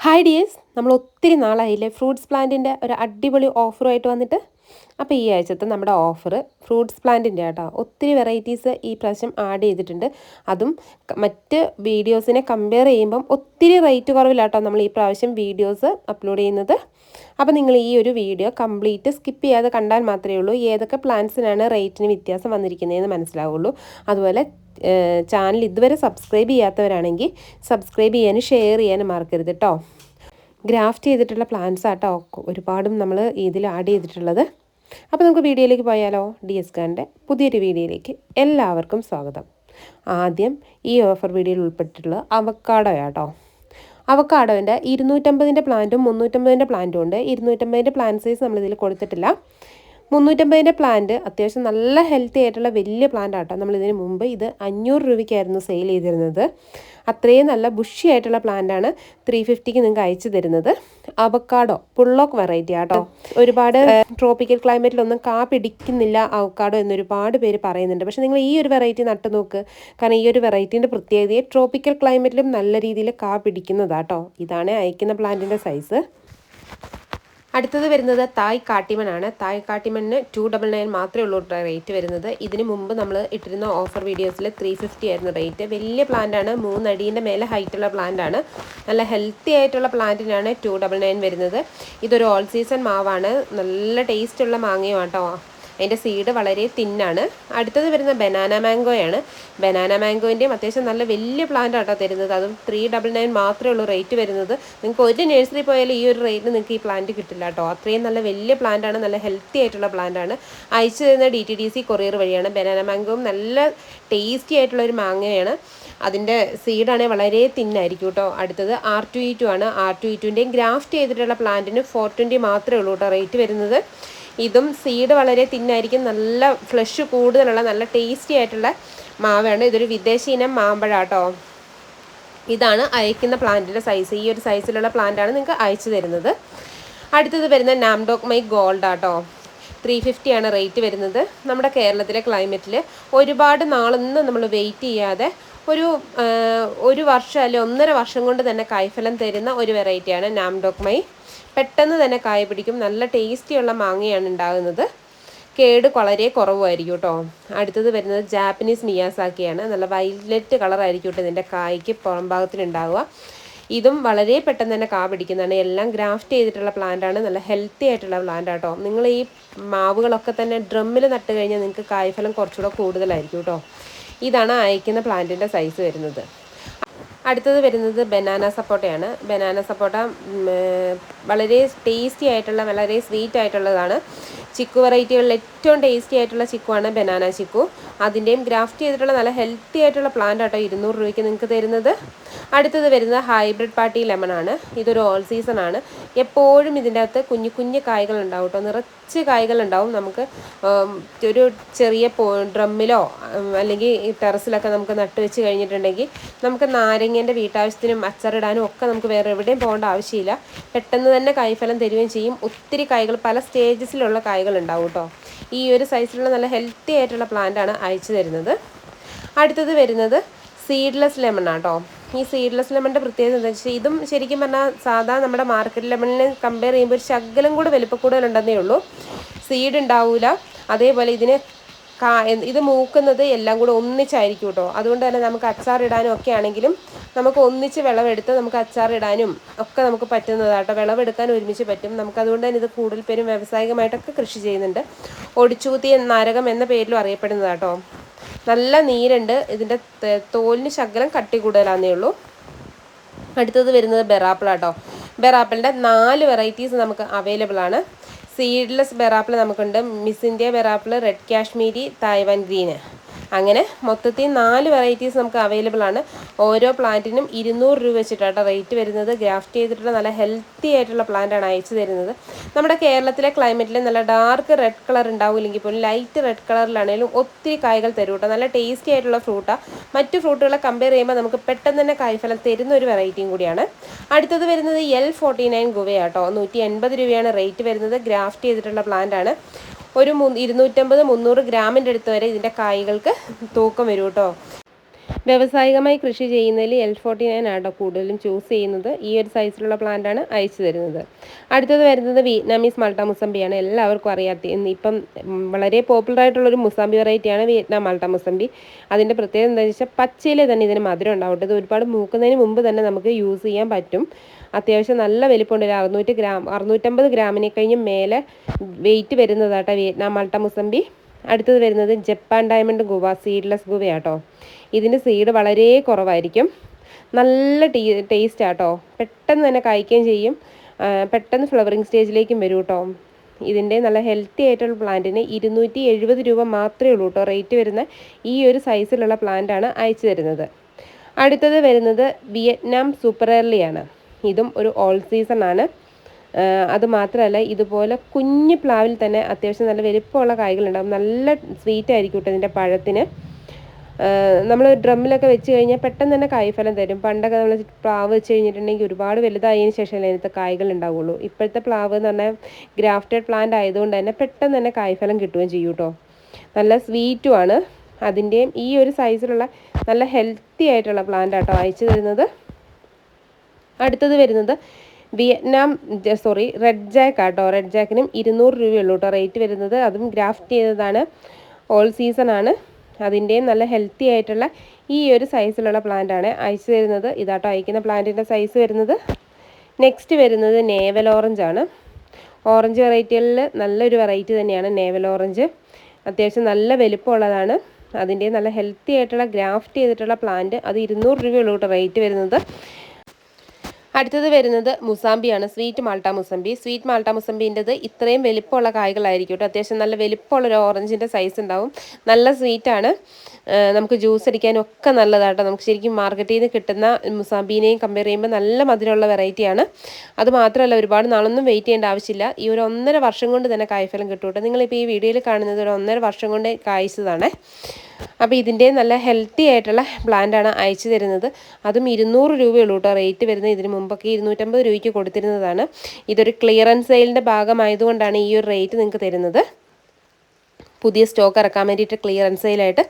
Hi dears നമ്മൾ ഒത്തിരി നാളായില്ലേ fruits പ്ലാന്റിന്റെ ഒരു അടിപൊളി ഓഫറുമായിട്ട് വന്നിട്ട് അപ്പോൾ ഈ ആഴ്ചത്തെ നമ്മുടെ ഓഫർ ഫ്രൂട്ട്സ് പ്ലാന്റിന്റെ കേട്ടോ ഒത്തിരി വെറൈറ്റീസ് ഈ പ്രാവശ്യം ആഡ് ചെയ്തിട്ടുണ്ട്. അതും മറ്റ് വീഡിയോസിനെ കമ്പയർ ചെയ്യുമ്പം ഒത്തിരി റേറ്റ് കുറവിലാട്ടോ നമ്മൾ ഈ പ്രാവശ്യം വീഡിയോസ് അപ്ലോഡ് ചെയ്യുന്നത്. അപ്പോൾ നിങ്ങൾ ഈ ഒരു വീഡിയോ കംപ്ലീറ്റ് സ്കിപ്പ് ചെയ്യാതെ കണ്ടാൽ മാത്രമേ ഉള്ളൂ. ഏതൊക്കെ പ്ലാന്റ്സിനാണ് റേറ്റിന് വ്യത്യാസം വന്നിരിക്കുന്നതെന്ന് മനസ്സിലാവുള്ളൂ. അതുപോലെ ചാനൽ ഇതുവരെ സബ്സ്ക്രൈബ് ചെയ്യാത്തവരാണെങ്കിൽ സബ്സ്ക്രൈബ് ചെയ്യാനും ഷെയർ ചെയ്യാനും മറക്കരുത് കേട്ടോ ഗ്രാഫ്റ്റ് ചെയ്തിട്ടുള്ള പ്ലാന്റ്സ് ആട്ടോ. ഒരുപാടും നമ്മൾ ഇതിൽ ആഡ് ചെയ്തിട്ടുള്ളത്. അപ്പോൾ നമുക്ക് വീഡിയോയിലേക്ക് പോയാലോ? ഡി എസ് കാന്റെ പുതിയൊരു വീഡിയോയിലേക്ക് എല്ലാവർക്കും സ്വാഗതം. ആദ്യം ഈ ഓഫർ വീഡിയോയിൽ ഉൾപ്പെട്ടിട്ടുള്ള അവക്കാടോ ആട്ടോ. അവക്കാടോന്റെ ഇരുന്നൂറ്റമ്പതിന്റെ പ്ലാന്റും മുന്നൂറ്റമ്പതിന്റെ പ്ലാന്റും ഉണ്ട്. ഇരുന്നൂറ്റമ്പതിന്റെ പ്ലാന്റ് സൈസ് നമ്മളിതിൽ കൊടുത്തിട്ടില്ല. മുന്നൂറ്റമ്പതിന്റെ പ്ലാന്റ് അത്യാവശ്യം നല്ല ഹെൽത്തി ആയിട്ടുള്ള വലിയ പ്ലാന്റ് ആട്ടോ. നമ്മൾ ഇതിന് മുമ്പ് ഇത് അഞ്ഞൂറ് രൂപയ്ക്കായിരുന്നു സെയിൽ ചെയ്തിരുന്നത്. അത്രയും നല്ല ബുഷി ആയിട്ടുള്ള പ്ലാന്റാണ് ത്രീ ഫിഫ്റ്റിക്ക് നിങ്ങൾക്ക് അയച്ചു തരുന്നത്. അവക്കാഡോ പുള്ളോക്ക് വെറൈറ്റി ആട്ടോ. ഒരുപാട് ട്രോപ്പിക്കൽ ക്ലൈമറ്റിലൊന്നും കാ പിടിക്കുന്നില്ല അവക്കാഡോ എന്നൊരുപാട് പേര് പറയുന്നുണ്ട്. പക്ഷെ നിങ്ങൾ ഈ ഒരു വെറൈറ്റി നട്ടു നോക്ക്. കാരണം ഈ ഒരു വെറൈറ്റീന്റെ പ്രത്യേകതയെ ട്രോപ്പിക്കൽ ക്ലൈമറ്റിലും നല്ല രീതിയിൽ കാ പിടിക്കുന്നതാട്ടോ. ഇതാണ് അയക്കുന്ന പ്ലാന്റിന്റെ സൈസ് അടുത്തത് വരുന്നത് തായ് കാട്ടിമനാണ്. തായ് കാട്ടിമണിന് ടു ഡബിൾ നയൻ മാത്രമേ ഉള്ളൂ റേറ്റ് വരുന്നത്. ഇതിന് മുമ്പ് നമ്മൾ ഇട്ടിരുന്ന ഓഫർ വീഡിയോസിൽ ത്രീ ഫിഫ്റ്റി ആയിരുന്നു റേറ്റ് വലിയ പ്ലാന്റാണ് മൂന്നടീന്റെ മേലെ ഹൈറ്റുള്ള പ്ലാന്റാണ് നല്ല ഹെൽത്തി ആയിട്ടുള്ള പ്ലാന്റിനാണ് ടു ഡബിൾ നയൻ വരുന്നത്. ഇതൊരു ഓൾ സീസൺ മാവാണ്. നല്ല ടേസ്റ്റുള്ള മാങ്ങയും ആട്ടോ അതിന്റെ സീഡ് വളരെ തിന്നാണ്. അടുത്തത് വരുന്ന ബനാന മാംഗോയാണ് ബനാന മാംഗോന്റെയും അത്യാവശ്യം നല്ല വലിയ പ്ലാന്റ് ആട്ടോ തരുന്നത്. അതും ത്രീ ഡബിൾ നയൻ മാത്രമേ ഉള്ളൂ റേറ്റ് വരുന്നത്. നിങ്ങൾക്ക് ഒരു നഴ്സറി പോയാലും ഈ ഒരു റേറ്റിന് നിങ്ങൾക്ക് ഈ പ്ലാന്റ് കിട്ടില്ല കേട്ടോ. അത്രയും നല്ല വലിയ പ്ലാന്റ് ആണ്. നല്ല ഹെൽത്തി ആയിട്ടുള്ള പ്ലാന്റ് ആണ്. അയച്ചു തരുന്ന D T D C courier വഴിയാണ്. ബനാന മാംഗോയും നല്ല ടേസ്റ്റി ആയിട്ടുള്ള ഒരു മാങ്ങയാണ്. അതിന്റെ സീഡാണെങ്കിൽ വളരെ തിന്നായിരിക്കും കേട്ടോ. അടുത്തത് ആർ ടു ഇ ടു ആണ്. ആർ ടു ഇ ടുവിന്റെയും ഗ്രാഫ്റ്റ് ചെയ്തിട്ടുള്ള പ്ലാന്റിന് ഫോർ ട്വന്റി മാത്രമേ ഉള്ളൂ കേട്ടോ റേറ്റ് വരുന്നത്. ഇതും സീഡ് വളരെ തിന്നായിരിക്കും. നല്ല ഫ്ലഷ് കൂടുതലുള്ള നല്ല ടേസ്റ്റി ആയിട്ടുള്ള മാവാണ്. ഇതൊരു വിദേശ ഇനം മാമ്പഴാട്ടോ. ഇതാണ് അയക്കുന്ന പ്ലാന്റിന്റെ സൈസ് ഈ ഒരു സൈസിലുള്ള പ്ലാന്റാണ് നിങ്ങൾക്ക് അയച്ചു തരുന്നത്. അടുത്തത് വരുന്ന നാംഡോക് മൈ ഗോൾഡ് ആട്ടോ. ത്രീ ആണ് റേറ്റ് വരുന്നത്. നമ്മുടെ കേരളത്തിലെ ക്ലൈമറ്റിൽ ഒരുപാട് നാളൊന്നും നമ്മൾ വെയിറ്റ് ചെയ്യാതെ ഒരു ഒരു വർഷം അല്ലെങ്കിൽ ഒന്നര വർഷം കൊണ്ട് തന്നെ കായ്ഫലം തരുന്ന ഒരു വെറൈറ്റിയാണ് നാംഡോക് മൈ. പെട്ടെന്ന് തന്നെ കായ പിടിക്കും. നല്ല ടേസ്റ്റിയുള്ള മാങ്ങയാണ് ഉണ്ടാകുന്നത്. കേട് വളരെ കുറവായിരിക്കും കേട്ടോ അടുത്തത് വരുന്നത് ജാപ്പനീസ് മിയാസാക്കിയാണ് നല്ല വൈലറ്റ് കളറായിരിക്കും കേട്ടോ ഇതിന്റെ കായ്ക്ക് പുറം ഭാഗത്തിനുണ്ടാവുക ഇതും വളരെ പെട്ടെന്ന് തന്നെ കാ പിടിക്കുന്നതാണ്. എല്ലാം ഗ്രാഫ്റ്റ് ചെയ്തിട്ടുള്ള പ്ലാന്റാണ് നല്ല ഹെൽത്തി ആയിട്ടുള്ള പ്ലാന്റ് ആട്ടോ നിങ്ങൾ ഈ മാവുകളൊക്കെ തന്നെ ഡ്രമ്മിൽ നട്ട് കഴിഞ്ഞാൽ നിങ്ങൾക്ക് കായ്ഫലം കുറച്ചുകൂടെ കൂടുതലായിരിക്കും കേട്ടോ ഇതാണ് അയക്കുന്ന പ്ലാന്റിന്റെ സൈസ് വരുന്നത്. അടുത്തത് വരുന്നത് ബനാന സപ്പോട്ടയാണ്. ബനാന സപ്പോട്ട വളരെ ടേസ്റ്റി ആയിട്ടുള്ള വളരെ സ്വീറ്റ് ആയിട്ടുള്ളതാണ്. ചിക്കു വെറൈറ്റികളിൽ ഏറ്റവും ടേസ്റ്റി ആയിട്ടുള്ള ചിക്കുവാണ് ബനാന ചിക്കു. അതിന്റെയും ഗ്രാഫ്റ്റ് ചെയ്തിട്ടുള്ള നല്ല ഹെൽത്തി ആയിട്ടുള്ള പ്ലാന്റ് ആട്ടോ ഇരുന്നൂറ് രൂപയ്ക്ക് നിങ്ങൾക്ക് തരുന്നത്. അടുത്തത് വരുന്നത് ഹൈബ്രിഡ് പാർട്ടി ലെമൺ ആണ്. ഇതൊരു ഓൾ സീസൺ ആണ്. എപ്പോഴും ഇതിന്റെ അകത്ത് കുഞ്ഞു കുഞ്ഞു കായ്കൾ ഉണ്ടാവും കേട്ടോ നിറച്ച് കായ്കൾ ഉണ്ടാവും. നമുക്ക് ഒരു ചെറിയ ഡ്രമ്മിലോ അല്ലെങ്കിൽ ടെറസിലൊക്കെ നമുക്ക് നട്ട് വെച്ച് കഴിഞ്ഞിട്ടുണ്ടെങ്കിൽ നമുക്ക് നാരങ്ങേന്റെ വീട്ടാവശ്യത്തിനും അച്ചറിടാനും ഒക്കെ നമുക്ക് വേറെ എവിടെയും പോകേണ്ട ആവശ്യമില്ല. പെട്ടെന്ന് തന്നെ കായ്ഫലം തരുകയും ചെയ്യും. ഒത്തിരി കായ്കൾ പല സ്റ്റേജസിലുള്ള കായ്കൾ ഉണ്ടാവും കേട്ടോ ഈ ഒരു സൈസിലുള്ള നല്ല ഹെൽത്തി ആയിട്ടുള്ള പ്ലാന്റ് ആണ് അയച്ചു തരുന്നത്. അടുത്തത് വരുന്നത് സീഡ്ലെസ് ലെമൺ ആട്ടോ. ഈ സീഡ്ലെസ് ലെമണിന്റെ പ്രത്യേകത എന്താ വെച്ചാൽ ഇതും ശരിക്കും പറഞ്ഞാൽ സാധാ നമ്മുടെ മാർക്കറ്റ് ലെമണിനെ കമ്പയർ ചെയ്യുമ്പോൾ ഒരു ശകലം കൂടെ വലിപ്പക്കൂടുതലുണ്ടെന്നേ ഉള്ളൂ. സീഡ് ഉണ്ടാവില്ല അതേപോലെ ഇതിന് കാ ഇത് മൂക്കുന്നത് എല്ലാം കൂടെ ഒന്നിച്ചായിരിക്കും കേട്ടോ അതുകൊണ്ട് തന്നെ നമുക്ക് അച്ചാർ ഇടാനും ഒക്കെ ആണെങ്കിലും നമുക്ക് ഒന്നിച്ച് വിളവെടുത്ത് നമുക്ക് അച്ചാർ ഇടാനും ഒക്കെ നമുക്ക് പറ്റുന്നതാട്ടോ വിളവെടുക്കാൻ ഒരുമിച്ച് പറ്റും. നമുക്ക് അതുകൊണ്ട് തന്നെ ഇത് കൂടുതൽ പേരും വ്യാവസായികമായിട്ടൊക്കെ കൃഷി ചെയ്യുന്നുണ്ട്. ഒടിച്ചുകുത്തി നാരകം എന്ന പേരിലും അറിയപ്പെടുന്നതാട്ടോ നല്ല നീരുണ്ട്. ഇതിന്റെ തോലിന് ശകലം കട്ടി കൂടുതലാന്നേ ഉള്ളൂ. അടുത്തത് വരുന്നത് ബെറാപ്പിളാട്ടോ ബെറാപ്പിളിന്റെ നാല് വെറൈറ്റീസ് നമുക്ക് അവൈലബിൾ ആണ് സീഡ്ലെസ് ബെറാപ്പിൾ നമുക്കുണ്ട്. Miss India ber apple red Kashmiri Taiwan green അങ്ങനെ മൊത്തത്തിൽ നാല് വെറൈറ്റീസ് നമുക്ക് അവൈലബിൾ ആണ്. ഓരോ പ്ലാന്റിനും ഇരുന്നൂറ് രൂപ വെച്ചിട്ടാണ് റേറ്റ് വരുന്നത്. ഗ്രാഫ്റ്റ് ചെയ്തിട്ടുള്ള നല്ല ഹെൽത്തി ആയിട്ടുള്ള പ്ലാന്റാണ് അയച്ചു തരുന്നത്. നമ്മുടെ കേരളത്തിലെ ക്ലൈമറ്റിൽ നല്ല ഡാർക്ക് റെഡ് കളർ ഉണ്ടാവില്ലെങ്കിൽ പോലും ലൈറ്റ് റെഡ് കളറിലാണെങ്കിലും ഒത്തിരി കായകൾ തരും കേട്ടോ നല്ല ടേസ്റ്റി ആയിട്ടുള്ള ഫ്രൂട്ടാണ് മറ്റു ഫ്രൂട്ടുകളെ കമ്പയർ ചെയ്യുമ്പോൾ നമുക്ക് പെട്ടെന്ന് തന്നെ കായ്ഫലം തരുന്ന ഒരു വെറൈറ്റിയും കൂടിയാണ്. അടുത്തത് വരുന്നത് എൽ ഫോർട്ടി നയൻ ഗുവയാട്ടോ നൂറ്റി എൺപത് രൂപയാണ് റേറ്റ് വരുന്നത്. ഗ്രാഫ്റ്റ് ചെയ്തിട്ടുള്ള പ്ലാന്റ് ആണ്. ഒരു മു ഇരുന്നൂറ്റമ്പത് മുന്നൂറ് ഗ്രാമിന്റെ അടുത്ത് വരെ ഇതിന്റെ കായ്കൾക്ക് തൂക്കം വരും കേട്ടോ. വ്യാവസായികമായി കൃഷി ചെയ്യുന്നതിൽ എൽ ഫോർട്ടി നയൻ ആണ് കൂടുതലും ചൂസ് ചെയ്യുന്നത്. ഈ ഒരു സൈസിലുള്ള പ്ലാന്റാണ് അയച്ചു തരുന്നത്. അടുത്തത് വരുന്നത് വിയറ്റ്നാമീസ് മൾട്ട മുസംബിയാണ് എല്ലാവർക്കും അറിയാത്ത ഇപ്പം വളരെ പോപ്പുലർ ആയിട്ടുള്ളൊരു മുസാമ്പി വെറൈറ്റിയാണ് വിയറ്റ്നാം മൾട്ട മുസംബി അതിന്റെ പ്രത്യേകത എന്താണെന്ന് വെച്ചാൽ പച്ചയിലെ തന്നെ ഇതിന് മധുരം ഉണ്ടാവട്ടെ ഇത് ഒരുപാട് മൂക്കുന്നതിന് മുമ്പ് തന്നെ നമുക്ക് യൂസ് ചെയ്യാൻ പറ്റും. അത്യാവശ്യം നല്ല വലിപ്പമുണ്ട്. ഒരു അറുന്നൂറ്റി ഗ്രാം അറുന്നൂറ്റമ്പത് ഗ്രാമിനെ കഴിഞ്ഞ് മേലെ വെയിറ്റ് വരുന്നതാട്ടോ വിയറ്റ്നാം മൾട്ട മുസമ്പി. അടുത്തത് വരുന്നത് ജപ്പാൻ ഡയമണ്ട് ഗുവ സീഡ്ലെസ് ഗുവയാട്ടോ. ഇതിന്റെ സീഡ് വളരെ കുറവായിരിക്കും. നല്ല ടീ ടേസ്റ്റ് ആട്ടോ. പെട്ടെന്ന് തന്നെ കായ്ക്കുകയും ചെയ്യും. പെട്ടെന്ന് ഫ്ലവറിങ് സ്റ്റേജിലേക്കും വരും കേട്ടോ ഇതിന്റെ നല്ല ഹെൽത്തി ആയിട്ടുള്ള പ്ലാന്റിന് ഇരുന്നൂറ്റി എഴുപത് രൂപ മാത്രമേ ഉള്ളൂ കേട്ടോ റേറ്റ് വരുന്ന ഈ ഒരു സൈസിലുള്ള പ്ലാന്റാണ് അയച്ചു തരുന്നത്. അടുത്തത് വരുന്നത് വിയറ്റ്നാം സൂപ്പർ എർലിയാണ് ഇതും ഒരു ഓൾ സീസൺ ആണ്. അത് മാത്രമല്ല ഇതുപോലെ കുഞ്ഞു പ്ലാവിൽ തന്നെ അത്യാവശ്യം നല്ല വലിപ്പമുള്ള കായ്കളുണ്ടാകും നല്ല സ്വീറ്റ് ആയിരിക്കും കേട്ടോ ഇതിന്റെ പഴത്തിന്. നമ്മൾ ഡ്രമ്മിലൊക്കെ വെച്ച് കഴിഞ്ഞാൽ പെട്ടെന്ന് തന്നെ കായ്ഫലം തരും. പണ്ടൊക്കെ നമ്മൾ പ്ലാവ് വെച്ച് കഴിഞ്ഞിട്ടുണ്ടെങ്കിൽ ഒരുപാട് വലുതായതിനു ശേഷമല്ലേ ഇതിനകത്ത് കായ്കൾ ഉണ്ടാവുള്ളൂ. ഇപ്പോഴത്തെ പ്ലാവ് എന്ന് പറഞ്ഞാൽ ഗ്രാഫ്റ്റഡ് പ്ലാന്റ് ആയതുകൊണ്ട് തന്നെ പെട്ടെന്ന് തന്നെ കായ്ഫലം കിട്ടുകയും ചെയ്യും കേട്ടോ നല്ല സ്വീറ്റുമാണ് അതിന്റെയും ഈ ഒരു സൈസിലുള്ള നല്ല ഹെൽത്തി ആയിട്ടുള്ള പ്ലാന്റ് ആട്ടോ അയച്ചു തരുന്നത്. അടുത്തത് വരുന്നത് വിയറ്റ്നാം സോറി റെഡ് ജാക്ക് ആട്ടോ. റെഡ് ജാക്കിനും ഇരുന്നൂറ് രൂപയുള്ളൂ കേട്ടോ റേറ്റ് വരുന്നത്. അതും ഗ്രാഫ്റ്റ് ചെയ്തതാണ്. ഓൾ സീസൺ ആണ്. അതിന്റെയും നല്ല ഹെൽത്തി ആയിട്ടുള്ള ഈ ഒരു സൈസിലുള്ള പ്ലാന്റ് ആണ്. അയച്ചു തരുന്നത്. ഇതാട്ടോ അയക്കുന്ന പ്ലാന്റിന്റെ സൈസ് വരുന്നത്. നെക്സ്റ്റ് വരുന്നത് നേവൽ ഓറഞ്ച് ആണ്. ഓറഞ്ച് വെറൈറ്റികളിൽ നല്ലൊരു വെറൈറ്റി തന്നെയാണ് നേവൽ ഓറഞ്ച് അത്യാവശ്യം നല്ല വലിപ്പമുള്ളതാണ്. അതിന്റെ നല്ല ഹെൽത്തി ആയിട്ടുള്ള ഗ്രാഫ്റ്റ് ചെയ്തിട്ടുള്ള പ്ലാന്റ് അത് ഇരുന്നൂറ് രൂപയുള്ളൂ കേട്ടോ റേറ്റ് വരുന്നത്. അടുത്തത് വരുന്നത് മുസാമ്പിയാണ്. Sweet Malta musambi. Sweet Malta മുസമ്പിന്റെത് ഇത്രയും വലിപ്പമുള്ള കായ്കളായിരിക്കും കേട്ടോ. അത്യാവശ്യം നല്ല വലിപ്പമുള്ള ഒരു ഓറഞ്ചിന്റെ സൈസ് ഉണ്ടാവും. നല്ല സ്വീറ്റാണ്. നമുക്ക് ജ്യൂസ് അടിക്കാനും ഒക്കെ നല്ലതാട്ടോ. നമുക്ക് ശരിക്കും മാർക്കറ്റിൽ നിന്ന് കിട്ടുന്ന മുസാമ്പീനെയും കമ്പയർ ചെയ്യുമ്പോൾ നല്ല മധുരമുള്ള വെറൈറ്റിയാണ്. അത് മാത്രമല്ല ഒരുപാട് നാളൊന്നും വെയിറ്റ് ചെയ്യേണ്ട ആവശ്യമില്ല. ഈ ഒരു ഒന്നര വർഷം കൊണ്ട് തന്നെ കായ്ഫലം കിട്ടും കേട്ടോ. നിങ്ങളിപ്പോൾ ഈ വീഡിയോയിൽ കാണുന്നത് ഒരു ഒന്നര വർഷം കൊണ്ട് കായ്ച്ചതാണ്. അപ്പോൾ ഇതിന്റെ നല്ല ഹെൽത്തി ആയിട്ടുള്ള പ്ലാന്റാണ് അയച്ചു തരുന്നത്. അതും ഇരുന്നൂറ് രൂപയുള്ളൂ കേട്ടോ. റേറ്റ് വരുന്നത് ഇതിന് മുമ്പൊക്കെ ഇരുന്നൂറ്റമ്പത് രൂപയ്ക്ക് കൊടുത്തിരുന്നതാണ്. ഇതൊരു ക്ലിയറൻസ് സെയിലിന്റെ ഭാഗമായതുകൊണ്ടാണ് ഈ ഒരു റേറ്റ് നിങ്ങൾക്ക് തരുന്നത്. പുതിയ സ്റ്റോക്ക് ഇറക്കാൻ വേണ്ടിയിട്ട് ക്ലിയറൻസ് സെയിലായിട്ട്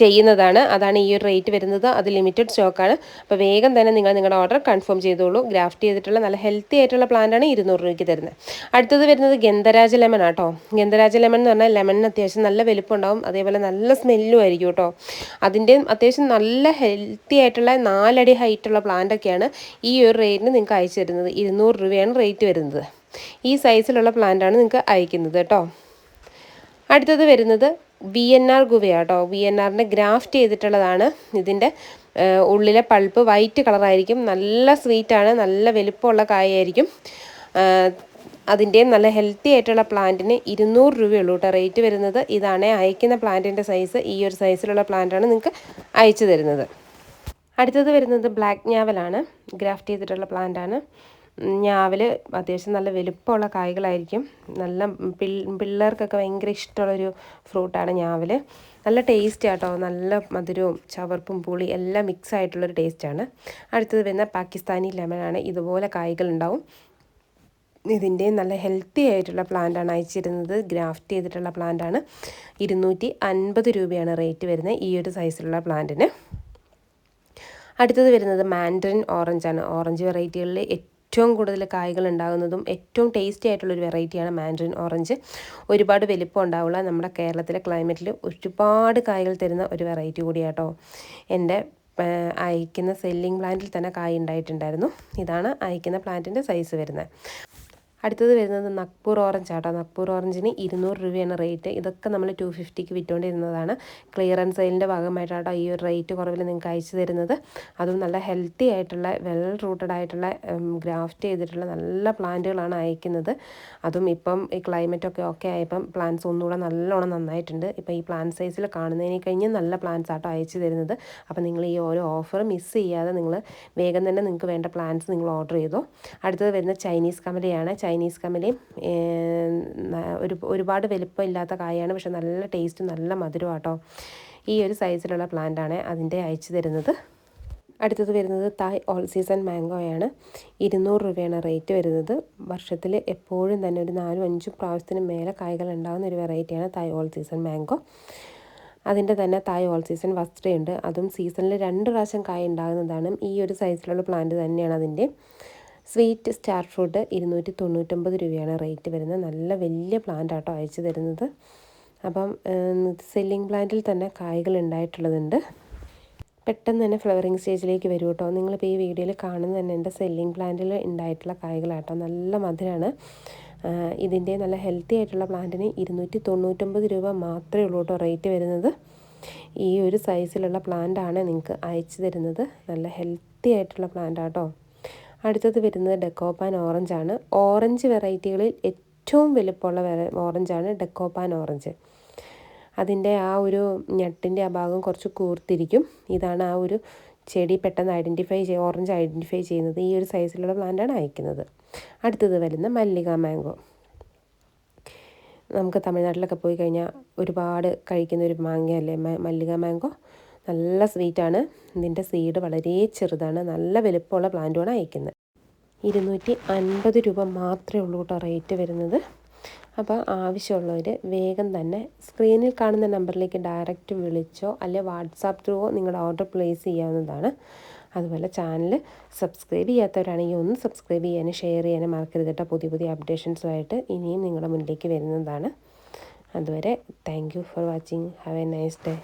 ചെയ്യുന്നതാണ്. അതാണ് ഈ ഒരു റേറ്റ് വരുന്നത്. അത് ലിമിറ്റഡ് സ്റ്റോക്കാണ് അപ്പോൾ വേഗം തന്നെ നിങ്ങൾ നിങ്ങളുടെ ഓർഡർ കൺഫേം ചെയ്തോളൂ. ഗ്രാഫ്റ്റ് ചെയ്തിട്ടുള്ള നല്ല ഹെൽത്തി ആയിട്ടുള്ള പ്ലാന്റാണ് ഇരുന്നൂറ് രൂപയ്ക്ക് തരുന്നത്. അടുത്തത് വരുന്നത് ഗന്ധരാജ ലെമൺ ആട്ടോ. ഗന്ധരാജ ലെമൺ എന്ന് പറഞ്ഞാൽ ലെമണിന് അത്യാവശ്യം നല്ല ഉണ്ടാവും അതേപോലെ നല്ല സ്മെല്ലും ആയിരിക്കും കേട്ടോ. അതിന്റെ അത്യാവശ്യം നല്ല ഹെൽത്തി ആയിട്ടുള്ള നാലടി ഹൈറ്റുള്ള പ്ലാന്റൊക്കെയാണ് ഈ ഒരു റേറ്റിന് നിങ്ങൾക്ക് അയച്ചു തരുന്നത്. ഇരുന്നൂറ് രൂപയാണ് റേറ്റ് വരുന്നത്. ഈ സൈസിലുള്ള പ്ലാന്റാണ് നിങ്ങൾക്ക് അയക്കുന്നത് കേട്ടോ. അടുത്തത് വരുന്നത് വി എൻ ആർ ഗുവയാട്ടോ വി എൻ ആറിന്റെ ഗ്രാഫ്റ്റ് ചെയ്തിട്ടുള്ളതാണ്. ഇതിന്റെ ഉള്ളിലെ പൾപ്പ് വൈറ്റ് കളറായിരിക്കും. നല്ല സ്വീറ്റാണ് നല്ല വലുപ്പമുള്ള കായായിരിക്കും. അതിന്റെയും നല്ല ഹെൽത്തി ആയിട്ടുള്ള പ്ലാന്റിന് ഇരുന്നൂറ് രൂപയുള്ളൂ കേട്ടോ. റേറ്റ് വരുന്നത് ഇതാണ്. അയക്കുന്ന പ്ലാന്റിന്റെ സൈസ് ഈ ഒരു സൈസിലുള്ള പ്ലാന്റാണ് നിങ്ങൾക്ക് അയച്ചു തരുന്നത്. അടുത്തത് വരുന്നത് ബ്ലാക്ക് ഞാവലാണ്. ഗ്രാഫ്റ്റ് ചെയ്തിട്ടുള്ള പ്ലാന്റാണ്. ഞാവൽ അത്യാവശ്യം നല്ല വലുപ്പമുള്ള കായ്കളായിരിക്കും. നല്ല പിള്ളേർക്കൊക്കെ ഭയങ്കര ഇഷ്ടമുള്ളൊരു ഫ്രൂട്ടാണ് ഞാവൽ നല്ല ടേസ്റ്റ് ആട്ടോ. നല്ല മധുരവും ചവർപ്പും പുളി എല്ലാം മിക്സ് ആയിട്ടുള്ളൊരു ടേസ്റ്റാണ് അടുത്തത് വരുന്ന പാകിസ്ഥാനി ലെമണാണ് ഇതുപോലെ കായ്കൾ ഉണ്ടാവും ഇതിന്റെ നല്ല ഹെൽത്തി ആയിട്ടുള്ള പ്ലാന്റാണ് അയച്ചിരുന്നത്. ഗ്രാഫ്റ്റ് ചെയ്തിട്ടുള്ള പ്ലാന്റാണ് ഇരുന്നൂറ്റി അൻപത് രൂപയാണ് റേറ്റ് വരുന്നത് ഈ ഒരു സൈസിലുള്ള പ്ലാന്റിന് അടുത്തത് വരുന്നത് മാൻഡറിൻ ഓറഞ്ചാണ് ഓറഞ്ച് വെറൈറ്റികളിൽ ഏറ്റവും കൂടുതൽ കായ്കൾ ഉണ്ടാകുന്നതും ഏറ്റവും ടേസ്റ്റി ആയിട്ടുള്ളൊരു വെറൈറ്റിയാണ് മാൻഡ്രിൻ ഓറഞ്ച് ഒരുപാട് വലിപ്പം ഉണ്ടാവുള്ള നമ്മുടെ കേരളത്തിലെ ക്ലൈമറ്റിൽ ഒരുപാട് കായ്കൾ തരുന്ന ഒരു വെറൈറ്റി കൂടിയാട്ടോ. എന്റെ അയക്കുന്ന സെല്ലിംഗ് പ്ലാന്റിൽ തന്നെ കായ് ഉണ്ടായിട്ടുണ്ടായിരുന്നു. ഇതാണ് അയക്കുന്ന പ്ലാന്റിന്റെ സൈസ് വരുന്നത്. അടുത്തത് വരുന്നത് നഗ്പൂർ ഓറഞ്ച് ആട്ടോ. നഗ്പൂർ ഓറഞ്ചിന് ഇരുന്നൂറ് രൂപയാണ് റേറ്റ് ഇതൊക്കെ നമ്മൾ ടു ഫിഫ്റ്റിക്ക് വിറ്റുകൊണ്ടിരുന്നതാണ് ക്ലിയറൻസ് സെയിലിന്റെ ഭാഗമായിട്ടാട്ടോ ഈ ഒരു റേറ്റ് കുറവിൽ നിങ്ങൾക്ക് അയച്ചു തരുന്നത്. അതും നല്ല ഹെൽത്തി ആയിട്ടുള്ള വെൽ റൂട്ടഡ് ആയിട്ടുള്ള ഗ്രാഫ്റ്റ് ചെയ്തിട്ടുള്ള നല്ല പ്ലാന്റുകളാണ് അയക്കുന്നത്. അതും ഇപ്പം ഈ ക്ലൈമറ്റൊക്കെ ഓക്കെ ആയപ്പം പ്ലാന്റ്സ് ഒന്നുകൂടെ നല്ലോണം നന്നായിട്ടുണ്ട്. ഇപ്പം ഈ പ്ലാന്റ് സൈസിൽ കാണുന്നതിനെ കഴിഞ്ഞ് നല്ല പ്ലാന്റ്സ് ആട്ടോ അയച്ചു തരുന്നത്. അപ്പം നിങ്ങൾ ഈ ഓരോ ഓഫർ മിസ് ചെയ്യാതെ നിങ്ങൾ വേഗം തന്നെ നിങ്ങൾക്ക് വേണ്ട പ്ലാന്റ്സ് നിങ്ങൾ ഓർഡർ ചെയ്തോ. അടുത്തത് വരുന്ന ചൈനീസ് കമലയാണ്. ചൈനീസ് കമലയും ഒരു ഒരുപാട് വലിപ്പം ഇല്ലാത്ത കായാണ് പക്ഷെ നല്ല ടേസ്റ്റ് നല്ല മധുരം ആട്ടോ. ഈ ഒരു സൈസിലുള്ള പ്ലാന്റാണ് അതിന്റെ അയച്ചു തരുന്നത്. അടുത്തത് വരുന്നത് തായ് ഓൾ സീസൺ മാംഗോയാണ് ഇരുന്നൂറ് രൂപയാണ് റേറ്റ് വരുന്നത്. വർഷത്തിൽ എപ്പോഴും തന്നെ ഒരു നാലും അഞ്ചും പ്രാവശ്യത്തിന് മേലെ കായ്കൾ ഉണ്ടാകുന്ന ഒരു വെറൈറ്റിയാണ് തായ് ഓൾ സീസൺ മാംഗോ അതിന്റെ തന്നെ തായ് ഓൾ സീസൺ വസ്ത്രയുണ്ട്. അതും സീസണിൽ രണ്ട് പ്രാവശ്യം കായ ഉണ്ടാകുന്നതാണ് ഈ ഒരു സൈസിലുള്ള പ്ലാന്റ് തന്നെയാണ് അതിന്റെ. സ്വീറ്റ് സ്റ്റാർ ഫ്രൂട്ട് ഇരുന്നൂറ്റി തൊണ്ണൂറ്റൊമ്പത് രൂപയാണ് റേറ്റ് വരുന്നത്. നല്ല വലിയ പ്ലാന്റ് ആട്ടോ അയച്ചു തരുന്നത്. അപ്പം സെല്ലിംഗ് പ്ലാന്റിൽ തന്നെ കായ്കൾ ഉണ്ടായിട്ടുള്ളതുണ്ട്. പെട്ടെന്ന് തന്നെ ഫ്ലവറിങ് സ്റ്റേജിലേക്ക് വരും കേട്ടോ നിങ്ങളിപ്പോൾ ഈ വീഡിയോയിൽ കാണുന്ന തന്നെ എന്റെ സെല്ലിംഗ് പ്ലാന്റിൽ ഉണ്ടായിട്ടുള്ള കായ്കളാട്ടോ നല്ല മധുരമാണ് ഇതിന്റെ നല്ല ഹെൽത്തി ആയിട്ടുള്ള പ്ലാന്റിന് ഇരുന്നൂറ്റി തൊണ്ണൂറ്റൊമ്പത് രൂപ മാത്രമേ ഉള്ളൂ കേട്ടോ റേറ്റ് വരുന്നത്. ഈ ഒരു സൈസിലുള്ള പ്ലാന്റാണ് നിങ്ങൾക്ക് അയച്ചു തരുന്നത്. നല്ല ഹെൽത്തി ആയിട്ടുള്ള പ്ലാന്റ് ആട്ടോ. അടുത്തത് വരുന്നത് ഡെക്കോപ്പാൻ ആണ്. ഓറഞ്ച് വെറൈറ്റികളിൽ ഏറ്റവും വലുപ്പമുള്ള ഓറഞ്ചാണ് ഡെക്കോപ്പാൻ ഓറഞ്ച്. അതിന്റെ ആ ഒരു ഞെട്ടിന്റെ ആ ഭാഗം കുറച്ച് കൂർത്തിരിക്കും. ഇതാണ് ആ ഒരു ചെടി പെട്ടെന്ന് ഐഡന്റിഫൈ ചെയ്യുക ഓറഞ്ച് ഐഡന്റിഫൈ ചെയ്യുന്നത്. ഈ ഒരു സൈസിലുള്ള പ്ലാന്റാണ് അയക്കുന്നത്. അടുത്തത് വരുന്ന മല്ലിക മാംഗോ. നമുക്ക് തമിഴ്നാട്ടിലൊക്കെ പോയി കഴിഞ്ഞാൽ ഒരുപാട് കഴിക്കുന്ന ഒരു മാങ്ങയല്ലേ? മല്ലിക മാംഗോ. നല്ല സ്വീറ്റാണ് ഇതിന്റെ സീഡ് വളരെ ചെറുതാണ്. നല്ല വലുപ്പമുള്ള പ്ലാന്റുമാണ് അയക്കുന്നത്. ഇരുന്നൂറ്റി അൻപത് രൂപ മാത്രമേ ഉള്ളൂ കേട്ടോ റേറ്റ് വരുന്നത്. അപ്പോൾ ആവശ്യമുള്ളവർ വേഗം തന്നെ സ്ക്രീനിൽ കാണുന്ന നമ്പറിലേക്ക് ഡയറക്റ്റ് വിളിച്ചോ അല്ലെ വാട്സാപ്പ് ത്രൂവോ നിങ്ങളുടെ ഓർഡർ പ്ലേസ് ചെയ്യാവുന്നതാണ്. അതുപോലെ ചാനൽ സബ്സ്ക്രൈബ് ചെയ്യാത്തവരാണെങ്കിൽ ഒന്ന് സബ്സ്ക്രൈബ് ചെയ്യാനും ഷെയർ ചെയ്യാനും മറക്കരുത് കേട്ടോ. പുതിയ പുതിയ അപ്ഡേഷൻസുമായിട്ട് ഇനിയും നിങ്ങളുടെ മുന്നിലേക്ക് വരുന്നതാണ്. അതുവരെ thank you for watching have a nice day